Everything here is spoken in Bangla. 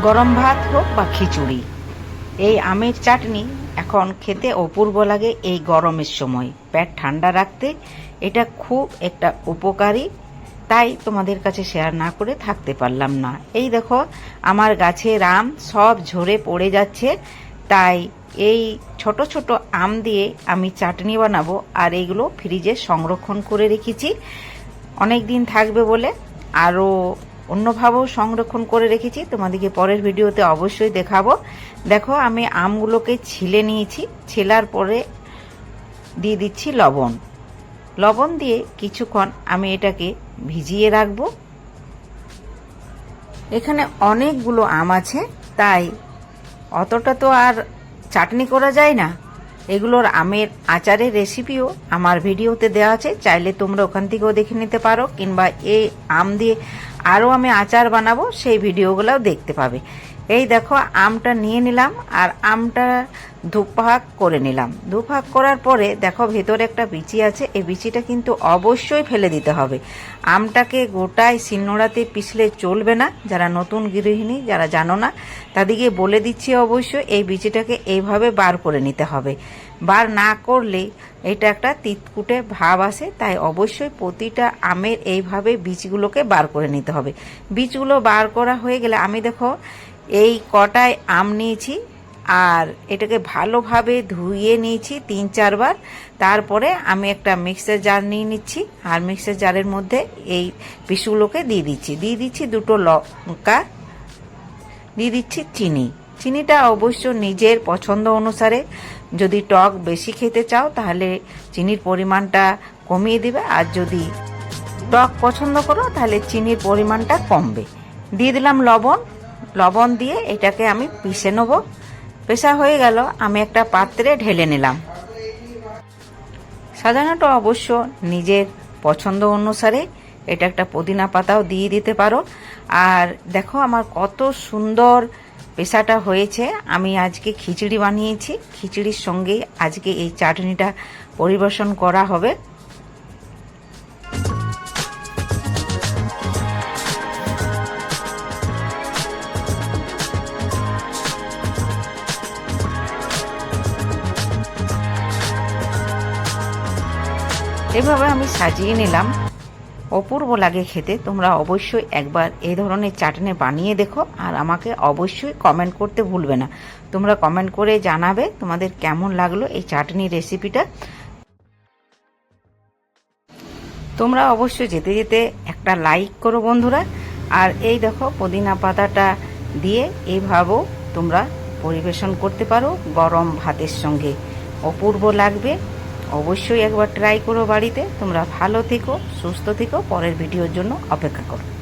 গরম ভাত হোক বা খিচুড়ি। এই আমের চাটনি এখন খেতে অপূর্ব লাগে এই গরমের সময়। পেট ঠান্ডা রাখতে এটা খুব একটা উপকারী। তাই তোমাদের কাছে শেয়ার না করে থাকতে পারলাম না। এই দেখো, আমার গাছের আম সব ঝরে পড়ে যাচ্ছে। তাই এই ছোট ছোট আম দিয়ে আমি চাটনি বানাবো আর এইগুলো ফ্রিজে সংরক্ষণ করে রেখেছি। অনেক দিন থাকবে বলে। আরও অন্যভাবেও সংরক্ষণ করে রেখেছি। তোমাদেরকে পরের ভিডিওতে অবশ্যই দেখাবো। দেখো, আমি আমগুলোকে ছিলে নিয়েছি। ছেলার পরে দিয়ে দিচ্ছি লবণ। লবণ দিয়ে কিছুক্ষণ আমি এটাকে ভিজিয়ে রাখব। এখানে অনেকগুলো আম আছে, তাই অতটা তো আর চাটনি করা যায় না। এগুলোর আমের আচারের রেসিপিও আমার ভিডিওতে দেওয়া আছে। চাইলে তোমরা ওখান থেকেও দেখে নিতে পারো, কিংবা এই আম দিয়ে আরও আমি আচার বানাবো, সেই ভিডিওগুলোও দেখতে পাবে। এই দেখো, আমটা নিয়ে নিলাম আর আমটা ধূপভাগ করে নিলাম। ধূপভাগ করার পরে দেখো, ভেতরে একটা বিচি আছে, এই বিচিটা কিন্তু অবশ্যই ফেলে দিতে হবে। আমটাকে গোটায় শিলনোড়াতে পিছলে চলবে না, যারা নতুন গৃহিণী, যারা জানো না, তাদেরকে বলে দিচ্ছি অবশ্যই, এই বিচিটাকে এইভাবে বার করে নিতে হবে। বার না করলে এটা একটা তিতকুটে ভাব আসে তাই অবশ্যই প্রতিটা আমের এইভাবে বীজগুলোকে বার করে নিতে হবে। বীজগুলো বার করা হয়ে গেলে আমি দেখো, এই কটায় আম নিয়েছি, আর এটাকে ভালোভাবে ধুয়ে নিয়েছি তিন চারবার। তারপরে আমি একটা মিক্সার জার নিয়ে নিচ্ছি, আর মিক্সার জারের মধ্যে এই পিসগুলোকে দিয়ে দিচ্ছি। দিয়ে দিচ্ছি দুটো লঙ্কা, দিয়ে দিচ্ছি চিনি। চিনিটা অবশ্য নিজের পছন্দ অনুসারে। যদি টক বেশি খেতে চাও, তাহলে চিনির পরিমাণটা কমিয়ে দিবে। আর যদি টক পছন্দ করো, তাহলে চিনির পরিমাণটা কমবে। দিয়ে দিলাম লবণ। লবণ দিয়ে এটাকে আমি পিষে নেব। পেশা হয়ে গেল, আমি একটা পাত্রে ঢেলে নিলাম। সাধারণত অবশ্য নিজের পছন্দ অনুসারে। এটা একটা পুদিনা পাতাও দিয়ে দিতে পারো। আর দেখো, আমার কত সুন্দর পেশাটা হয়েছে, আমি আজকে খিচুড়ি বানিয়েছি। খিচুড়ির সঙ্গে আজকে এই চাটনিটা পরিবেশন করা হবে। এভাবে আমি সাজিয়ে নিলাম। অপূর্ব লাগে খেতে। তোমরা অবশ্যই একবার এই ধরনের চাটনি বানিয়ে দেখো আর আমাকে অবশ্যই কমেন্ট করতে ভুলবে না। তোমরা কমেন্ট করে জানাবে তোমাদের কেমন লাগল এই চাটনি রেসিপিটা তোমরা অবশ্যই যেতে যেতে একটা লাইক করো বন্ধুরা। আর এই দেখো পুদিনা পাতাটা দিয়ে এইভাবেও তোমরা পরিবেশন করতে পারো গরম ভাতের সঙ্গে। অপূর্ব লাগবে। অবশ্যই একবার ট্রাই করো বাড়িতে। তোমরা ভালো থেকো, সুস্থ থেকো। পরের ভিডিওর জন্য অপেক্ষা করো।